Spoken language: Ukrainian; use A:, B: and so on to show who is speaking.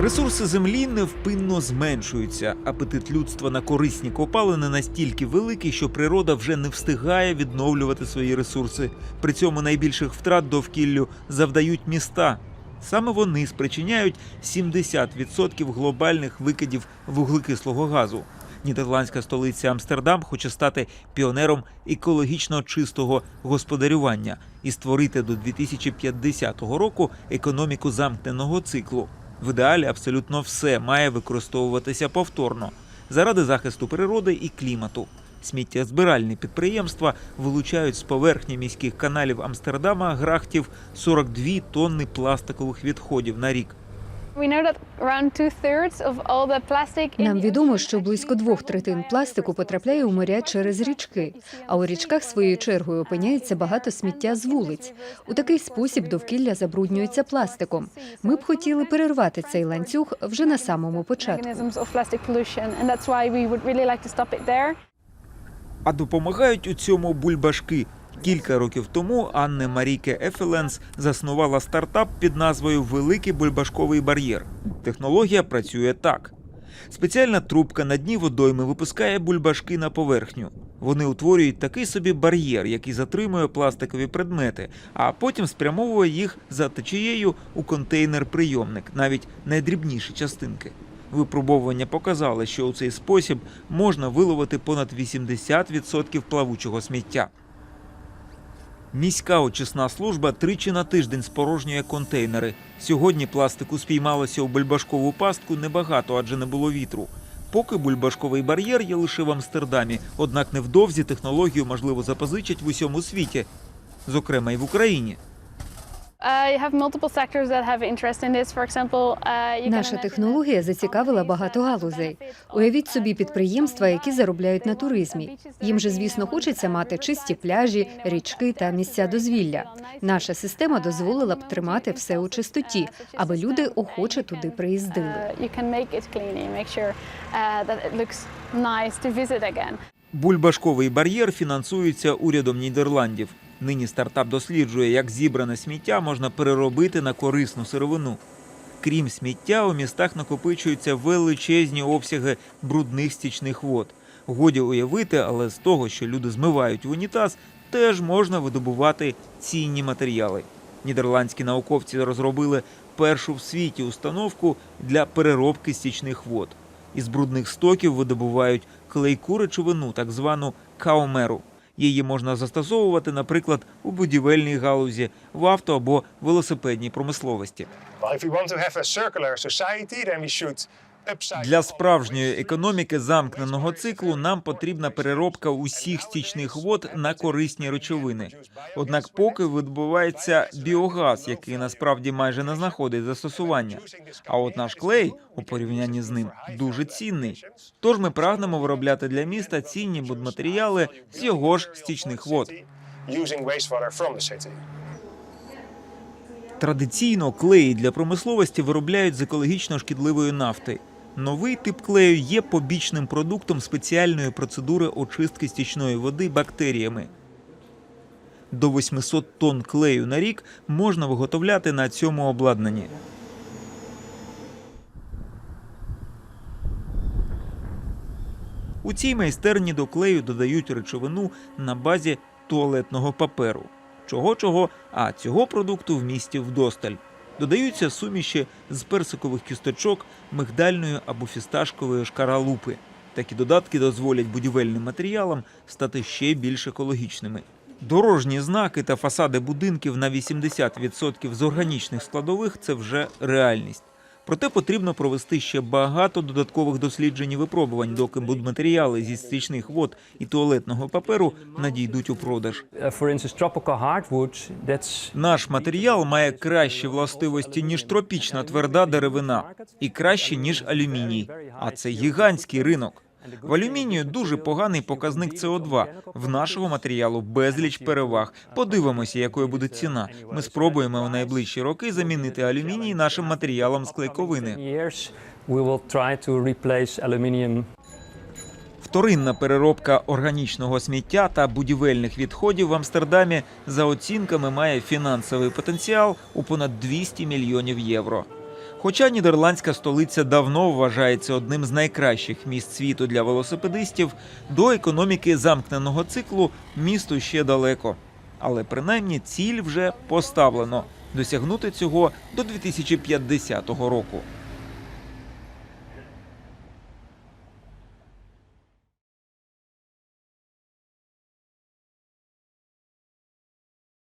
A: Ресурси землі невпинно зменшуються. Апетит людства на корисні копалини настільки великий, що природа вже не встигає відновлювати свої ресурси. При цьому найбільших втрат довкіллю завдають міста. Саме вони спричиняють 70% глобальних викидів вуглекислого газу. Нідерландська столиця Амстердам хоче стати піонером екологічно чистого господарювання і створити до 2050 року економіку замкненого циклу. В ідеалі абсолютно все має використовуватися повторно заради захисту природи і клімату. Сміттєзбиральні підприємства вилучають з поверхні міських каналів Амстердама грахтів 42 тонни пластикових відходів на рік.
B: Нам відомо, що близько двох третин пластику потрапляє у моря через річки, а у річках своєю чергою опиняється багато сміття з вулиць. У такий спосіб довкілля забруднюється пластиком. Ми б хотіли перервати цей ланцюг вже на самому початку.
A: А допомагають у цьому бульбашки. Кілька років тому Анне Маріке Ефеленс заснувала стартап під назвою Великий бульбашковий бар'єр. Технологія працює так: спеціальна трубка на дні водойми випускає бульбашки на поверхню. Вони утворюють такий собі бар'єр, який затримує пластикові предмети, а потім спрямовує їх за течією у контейнер-прийомник, навіть найдрібніші частинки. Випробовування показали, що у цей спосіб можна виловити понад 80% плавучого сміття. Міська очисна служба тричі на тиждень спорожнює контейнери. Сьогодні пластику спіймалося у бульбашкову пастку небагато, адже не було вітру. Поки бульбашковий бар'єр є лише в Амстердамі, однак невдовзі технологію можливо запозичать в усьому світі, зокрема й в Україні.
B: Наша технологія зацікавила багато галузей. Уявіть собі підприємства, які заробляють на туризмі. Їм же, звісно, хочеться мати чисті пляжі, річки та місця дозвілля. Наша система дозволила б тримати все у чистоті, аби люди охоче туди приїздили.
A: Бульбашковий бар'єр фінансується урядом Нідерландів. Нині стартап досліджує, як зібране сміття можна переробити на корисну сировину. Крім сміття, у містах накопичуються величезні обсяги брудних стічних вод. Годі уявити, але з того, що люди змивають в унітаз, теж можна видобувати цінні матеріали. Нідерландські науковці розробили першу в світі установку для переробки стічних вод. Із брудних стоків видобувають клейку речовину, так звану каомеру. Її можна застосовувати, наприклад, у будівельній галузі, в авто або велосипедній промисловості. Для справжньої економіки замкненого циклу нам потрібна переробка усіх стічних вод на корисні речовини. Однак, поки видобувається біогаз, який насправді майже не знаходить застосування. А от наш клей у порівнянні з ним дуже цінний. Тож ми прагнемо виробляти для міста цінні будматеріали з його ж стічних вод. Традиційно клеї для промисловості виробляють з екологічно шкідливої нафти. Новий тип клею є побічним продуктом спеціальної процедури очистки стічної води бактеріями. До 800 тонн клею на рік можна виготовляти на цьому обладнанні. У цій майстерні до клею додають речовину на базі туалетного паперу. Чого чого, а цього продукту в місті вдосталь. Додаються суміші з персикових кісточок, мигдальної або фісташкової шкаралупи. Такі додатки дозволять будівельним матеріалам стати ще більш екологічними. Дорожні знаки та фасади будинків на 80% з органічних складових це вже реальність. Проте потрібно провести ще багато додаткових досліджень і випробувань, доки будматеріали зі стічних вод і туалетного паперу надійдуть у продаж.
C: Uh,
A: Наш матеріал має кращі властивості ніж тропічна тверда деревина, і краще ніж алюміній. А це гігантський ринок. В алюмінію дуже поганий показник СО2. В нашого матеріалу безліч переваг. Подивимося, якою буде ціна. Ми спробуємо у найближчі роки замінити алюміній нашим матеріалом з клейковини. Вторинна переробка органічного сміття та будівельних відходів в Амстердамі за оцінками має фінансовий потенціал у понад 200 мільйонів євро. Хоча нідерландська столиця давно вважається одним з найкращих міст світу для велосипедистів, до економіки замкненого циклу місту ще далеко. Але принаймні ціль вже поставлено досягнути цього до 2050 року.